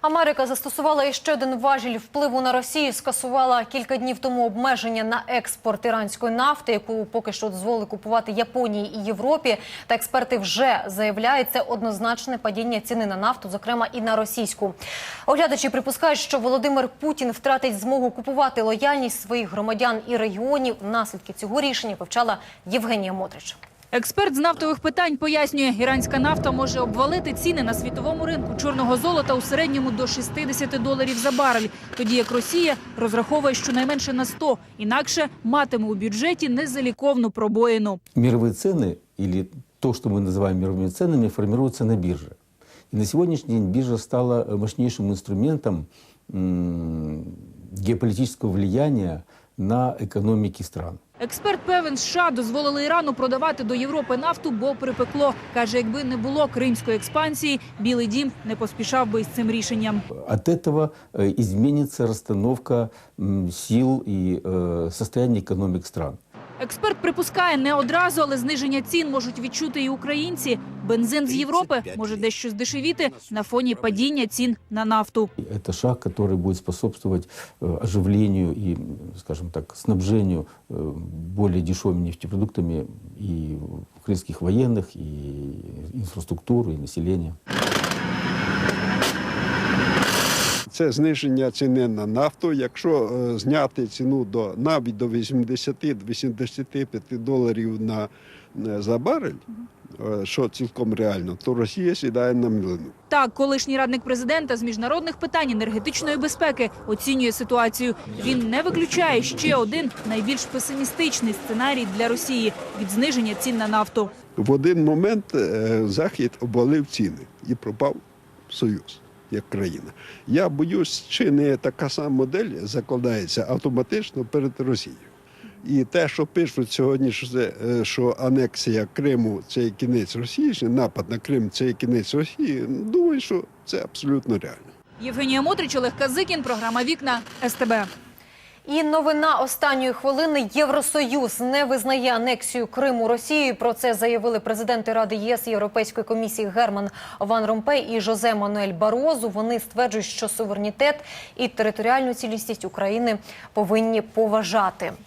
Америка застосувала іще один важіль впливу на Росію. Скасувала кілька днів тому обмеження на експорт іранської нафти, яку поки що дозволили купувати Японії і Європі. Та експерти вже заявляють, це однозначне падіння ціни на нафту, зокрема і на російську. Оглядачі припускають, що Володимир Путін втратить змогу купувати лояльність своїх громадян і регіонів. Наслідки цього рішення вивчала Євгенія Мотрич. Експерт з нафтових питань пояснює, іранська нафта може обвалити ціни на світовому ринку чорного золота у середньому до 60 доларів за барель, тоді як Росія розраховує щонайменше на 100, інакше матиме у бюджеті незаліковну пробоїну. Мировые цены или то, что мы называем мировыми ценами, формируются на бирже. И на сегодняшний день биржа стала э, мощнейшим инструментом м, геополитического влияния на экономики стран. Експерт певен, США дозволили Ірану продавати до Європи нафту, бо припекло. Каже, якби не було кримської експансії, Білий Дім не поспішав би із цим рішенням. От этого э, изменится расстановка м, сил и э, состояние экономик стран. Експерт припускає, не одразу, але зниження цін можуть відчути і українці. Бензин з Європи може дещо здешевіти на фоні падіння цін на нафту. И Это шаг, который будет способствовать э, оживлению и, м, скажем так, снабжению э, более дешевыми нефтепродуктами и украинских военных, и инфраструктуры, и населения. Це зниження ціни на нафту. Якщо е, зняти ціну до навіть до 80-85 доларів на е, за барель, е, що цілком реально, то Росія сідає на мілину. Так, колишній радник президента з міжнародних питань енергетичної безпеки оцінює ситуацію. Він не виключає ще один найбільш песимістичний сценарій для Росії від зниження цін на нафту. В один момент Захід обвалив ціни і пропав Союз як країна. Я боюсь, чи не така сама модель закладається автоматично перед Росією. І те, що пишуть сьогодні, що, це, е, що анексія Криму це кінець Росії, напад на Крим це кінець Росії, думаю, що це абсолютно реально. Євгенія Мотрич, Олег Казикін, програма Вікна СТБ. І новина останньої хвилини Євросоюз не визнає анексію Криму Росією. Про це заявили президенти Ради ЄС Європейської комісії Герман Ван Ромпей і Жозе Мануель Барозу. Вони стверджують, що суверенітет і територіальну цілісність України повинні поважати.